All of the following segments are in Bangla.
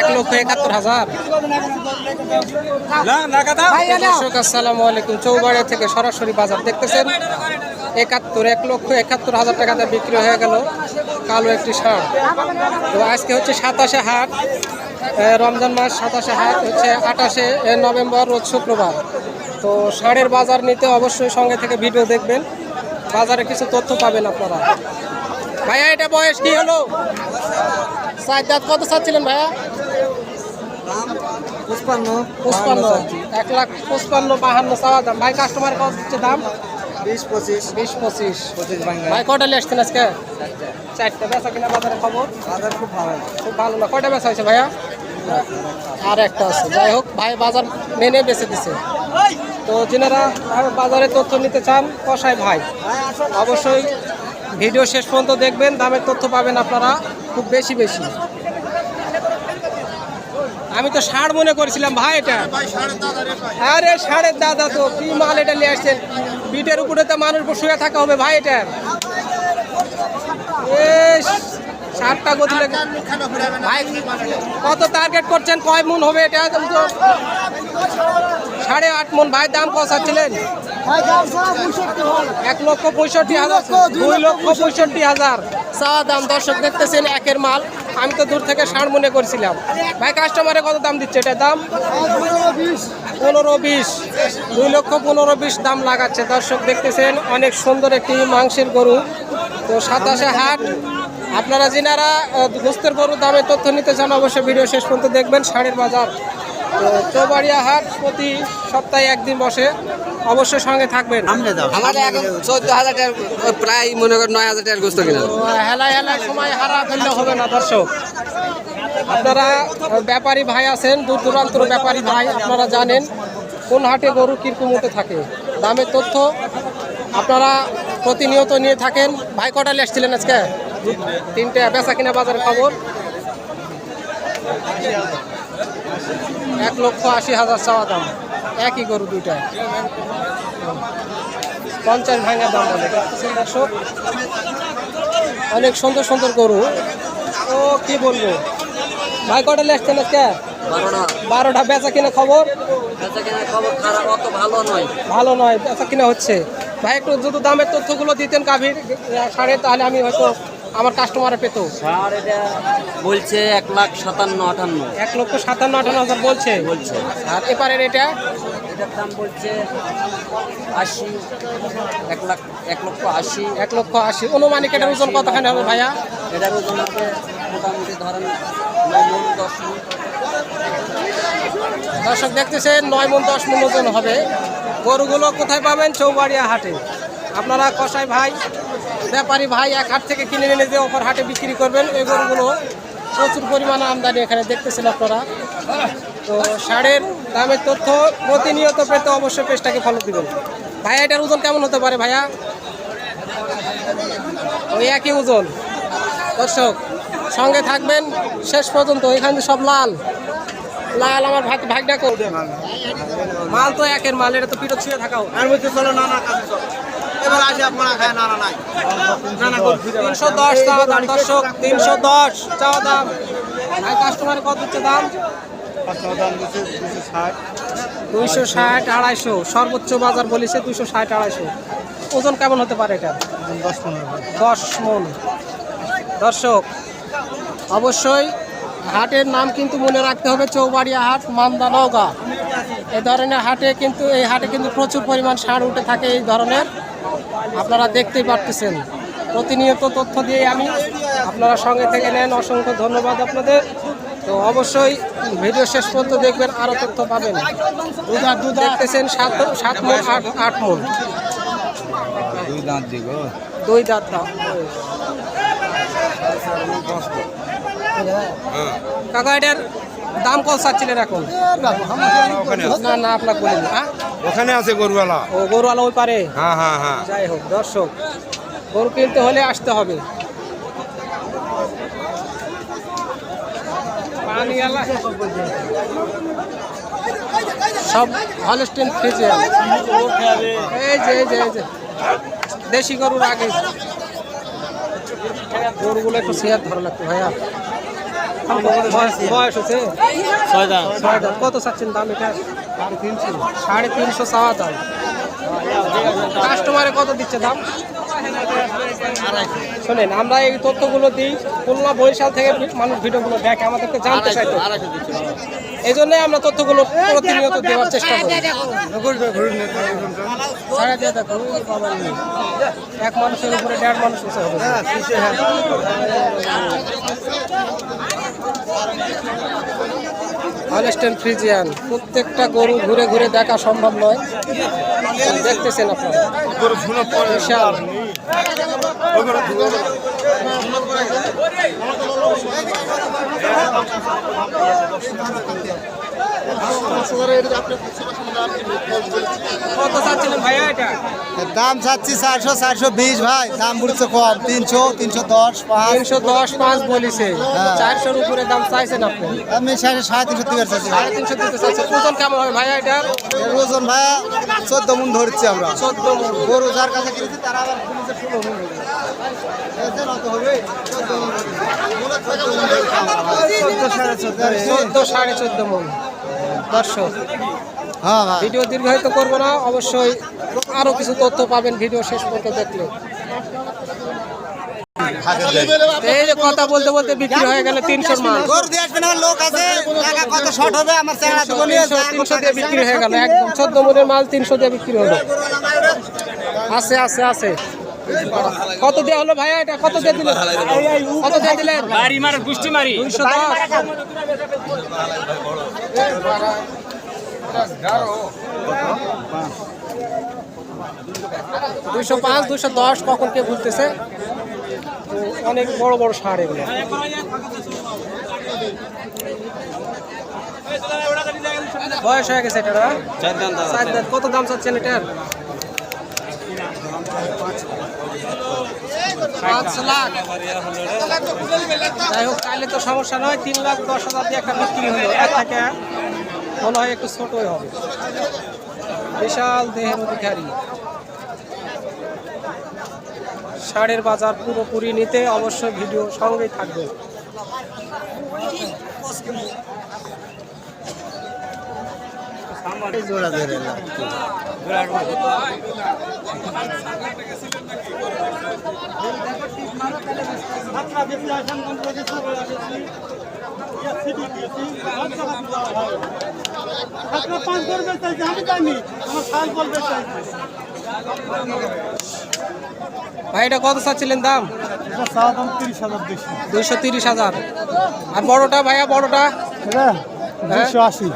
এক লক্ষ একাত্তর হাজার। দর্শক আসসালামু আলাইকুম। চৌবাড়িয়া থেকে সরাসরি বাজার দেখতেছেন। একাত্তর এক লক্ষ একাত্তর হাজার টাকাতে বিক্রি হয়ে গেল কালো একটি ষাঁড় তো আজকে হচ্ছে সাতাশে হাট রমজান মাস সাতাশে হাট হচ্ছে আঠাশে নভেম্বর রোজ শুক্রবার। তো ষাঁড়ের বাজার নিতে অবশ্যই সঙ্গে থেকে ভিডিও দেখবেন। বাজারে কিছু তথ্য পাবেন আপনারা। ভাইয়া এটা বয়স কি হলো? চার দাঁত কত চাচ্ছিলেন ভাইয়া? পুষ্পান্ন পঁচপান্ন। এক লাখ পঁচপান্ন বাহান্ন চাওয়া দাম। ভাই কাস্টমার কত দিচ্ছে দাম? বিশ পঁচিশ। বিশ পঁচিশ। পঁচিশ ভাই কটা নিয়ে আসছেন আজকে? চারটা। বেচা কিনা বাজারে খবর? বাজার খুব ভালো। খুব ভালো না। কয়টা বেচা হয়েছে ভাইয়া? আর একটা আছে। যাই হোক ভাই বাজার মেনে বেছে দিছে। তো যেনারা বাজারে তথ্য নিতে চান ভাই। অবশ্যই ভিডিও শেষ পর্যন্ত দেখবেন। দামের তথ্য পাবেন আপনারা। খুব বেশি বেশি। আমি তো ষাড় মনে করেছিলাম ভাই এটা। আরে ষাড়ের দাদা তো, কি মাল এটা নিয়ে আসছেন? পিঠের উপরে তো মানুষ শুয়ে থাকা হবে ভাই এটা। ষাটটা গতি কত টার্গেট করছেন? কয় মন হবে এটা? সাড়ে আট মন ভাই দাম কষাচ্ছিলেন এক লক্ষ পঁয়ষট্টি হাজার দুই লক্ষ পঁয়ষট্টি। হাজার। চা দাম দর্শক দেখতেছেন একের মাল। আমি তো দূর থেকে ষাঁড় মনে করছিলাম। ভাই কাস্টমারে কত দাম দিচ্ছে এটার দাম? পনেরো বিশ। দুই লক্ষ পনেরো বিশ দাম লাগাচ্ছে। দর্শক দেখতেছেন অনেক সুন্দর একটি মাংসের গরু। তো সাতাশে হাট। আপনারা যিনারা গোস্তের গরুর দামে তথ্য নিতে চান অবশ্যই ভিডিও শেষ পর্যন্ত দেখবেন ষাঁড়ের বাজার। তো চৌবাড়িয়া হাট প্রতি সপ্তাহে একদিন বসে। অবশ্যই সঙ্গে থাকবেন। আমাদের এখন চোদ্দ হাজার টাকার প্রায় মনে করেন নয় হাজার টাকার গোস্ত কিনা। হেলায় হেলায় সময় হারা ফেললে হবে না দর্শক। আপনারা ব্যাপারী ভাই আছেন দূর দূরান্তর ব্যাপারী ভাই আপনারা জানেন কোন হাটে গরু কীরকম উঠে থাকে। দামের তথ্য আপনারা প্রতিনিয়ত নিয়ে থাকেন। ভাই কটা এসছিলেন আজকে? তিনটে বেচা কিনা বাজার খবর। এক লক্ষ আশি হাজার চাওয়া দাম। একই গরু দুইটা পঞ্চাশ ভাঙা দাম বলে। দর্শক অনেক সুন্দর সুন্দর গরু। ও কি বলব? ভাই কটা লেখছেন আজকে? বারোটা। বেচা কিনা খবর? ভালো নয়। ভালো নয় বেচা কিনা হচ্ছে। ভাই একটু যদি দামের তথ্যগুলো দিতেন গাভীর সাড়ে তাহলে আমি হয়তো আমার কাস্টমারে পেত। সার এটা বলছে এক লাখ সাতান্ন আটান্ন। এক লক্ষ সাতান্ন আটান্ন হাজার বলছে? বলছে। আর এপারের এটা? এটার দাম বলছে আশি এক লাখ এক লক্ষ আশি। এক লক্ষ আশি। অনুমানিক এটার ওজন কতখানি হবে ভাইয়া? এটার ওজন হবে মোটামুটি ধরেন নয় মণ, দশ মণ। দর্শক দেখতেছেন নয় মন দশ মন ওজন হবে। গরুগুলো কোথায় পাবেন? চৌবাড়িয়া হাটে। আপনারা কসাই ভাই, ব্যাপারী ভাই এক হাট থেকে কিনে এনে যে অপর হাটে বিক্রি করবেন, এই গরুগুলো প্রচুর পরিমাণে আমদানি এখানে দেখতেছেন আপনারা। তো সারের দামের তথ্য প্রতিনিয়ত পেতে অবশ্যই পেজটাকে ফলো দিবেন। ভাইয়া এটার ওজন কেমন হতে পারে ভাইয়া? ওই একই ওজন। দর্শক, সঙ্গে থাকবেন, শেষ পর্যন্ত, এখানে সব লাল। লাল আমার ভাগ ভাগটা কর মাল তো একের মাল, এটা তো পিঠো ছুঁয়ে থাকাও। আর বলতে চলো না না এবার আসে আপনারা, খায় না নাই তিনশো দশ চাওয়া দাম, দর্শক, তিনশো দশ চাওয়া দাম। কাস্টমার কত হচ্ছে দাম? দুইশো ষাট, আড়াইশো। সর্বোচ্চ বাজার বলেছে দুইশো ষাট, আড়াইশো। ওজন কেমন হতে পারে এটা? দশ মন। দর্শক, অবশ্যই হাটের নাম কিন্তু মনে রাখতে হবে, চৌবাড়িয়া হাট, মান্দা নওগাঁ। এ ধরনের হাটে কিন্তু, এই হাটে কিন্তু প্রচুর পরিমাণ সার উঠে থাকে এই ধরনের। আপনারা দেখতেই পারতেছেন। প্রতিনিয়ত তথ্য দিয়ে আমি। আপনারা সঙ্গে থেকে নেন। অসংখ্য ধন্যবাদ আপনাদের। তো অবশ্যই ভিডিও শেষ পর্যন্ত দেখবেন আরও তথ্য পাবেন। দুধ দেখতেছেন সাত সাত মন আট আট মন দুই দাঁত দিব। দুই দাঁত দাম কাকা এটার দাম কত চাচ্ছিলেন এখন? না না আপনাকে বলিনি। হ্যাঁ ওখানে আছে গরুওয়ালা? ও গরুওয়ালা ওই পারে? হ্যাঁ হ্যাঁ হ্যাঁ। যাই হোক দর্শক গরু কিনতে হলে আসতে হবে। সব হলস্টেন ফ্রিজে এই যে এই যে এই যে। দেশি গরুর আগে। গরুগুলো একটু শেয়ার ধরা লাগতো ভাইয়া। বয়স- বয়স হচ্ছে? কত চাচ্ছেন দাম এটা? সাড়ে তিনশো চাওয়া দাম কাস্টমারে কত দিচ্ছে দাম? শোনেন আমরা এই তথ্যগুলো দিই। খুলনা বরিশাল থেকে মানুষ ভিডিওগুলো দেখে আমাদেরকে জানতে চাইতো আড়াইশো দিচ্ছে। এই জন্যই আমরা তথ্যগুলো প্রতিনিয়ত দেওয়ার চেষ্টা করি। এক মানুষের উপরে দেড় মানুষ হবে। হলস্টেন ফ্রিজিয়ান প্রত্যেকটা গরু ঘুরে ঘুরে দেখা সম্ভব নয়। দেখতেছেন আপনারা কত চাচ্ছিলেন ভাইয়া এটা? দাম চাচ্ছি চারশো চারশো বিশ ভাই। দাম বুঝছে কম। তিনশো তিনশো দশ পাঁচ। তিনশো দশ পাঁচ বলিছে। হ্যাঁ। চারশোর উপরে দাম চাইছেন আপনি? আমি সাড়ে সাড়ে তিনশো। সাড়ে চাইছেন ওজন কেমন হবে ভাইয়া এটা? ওজন ভাইয়া চোদ্দ মন ধরছি আমরা। চোদ্দ মণ। গরু যার কাছে কিনেছি তারা আবার কিনেছে ষোলো মন। চোদ্দ সাড়ে চোদ্দ মন। দর্শক ভিডিও দীর্ঘায়িত করব না অবশ্যই আরও কিছু তথ্য পাবেন ভিডিও শেষ পর্যন্ত দেখলে। এই যে কথা বলতে বলতে বিক্রি হয়ে গেল তিনশোর মাল। গরু দিয়ে আসবেন আমার লোক আছে কত শর্ট হবে আমার চেহারা তো নিয়ে তিনশো তিনশো দিয়ে বিক্রি হয়ে গেল একদম চোদ্দ মনের মাল তিনশো দিয়ে বিক্রি হলো। আছে আছে আছে। কত দেওয়া হলো ভাইয়া এটা? কত দিয়ে দিলেন? কত দিয়ে দিলেন? বাড়ি মার গুষ্টি মারি। দুইশো দশ। দুইশো পাঁচ দুইশো দশ কখন কে বুঝতেছে? অনেক বড় বড় সার এগুলো। বয়স হয়ে গেছে এটা না? চার দাম দাদা চার দাঁত। কত দাম চাচ্ছেন এটার? পাঁচ লাখ। যাই হোক তাহলে তো সমস্যা নয় তিন লাখ দশ হাজার দিয়ে একটা বিক্রি হলো। এক থেকে মনে হয় একটু ছোটই হবে। বিশাল দেহের অধিকারী ষাঁড়ের বাজার পুরোপুরি নিতে অবশ্যই ভিডিও সঙ্গেই থাকবে। জোড়া ধরে ভাই, এটা কত চাচ্ছিলেন দাম? দুইশো তিরিশ হাজার। আর বড়টা ভাইয়া, বড়টা? দুইশো আশি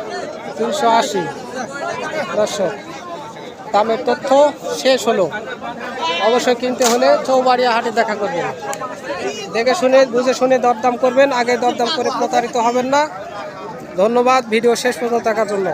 তিনশো আশি। দর্শক, দামের তথ্য শেষ হলো। অবশ্যই কিনতে হলে চৌবাড়িয়া হাটে দেখা করবেন। দেখে শুনে, বুঝে শুনে দরদাম করবেন, আগে দরদাম করে প্রতারিত হবেন না। ধন্যবাদ, ভিডিও শেষ পর্যন্ত থাকার জন্য।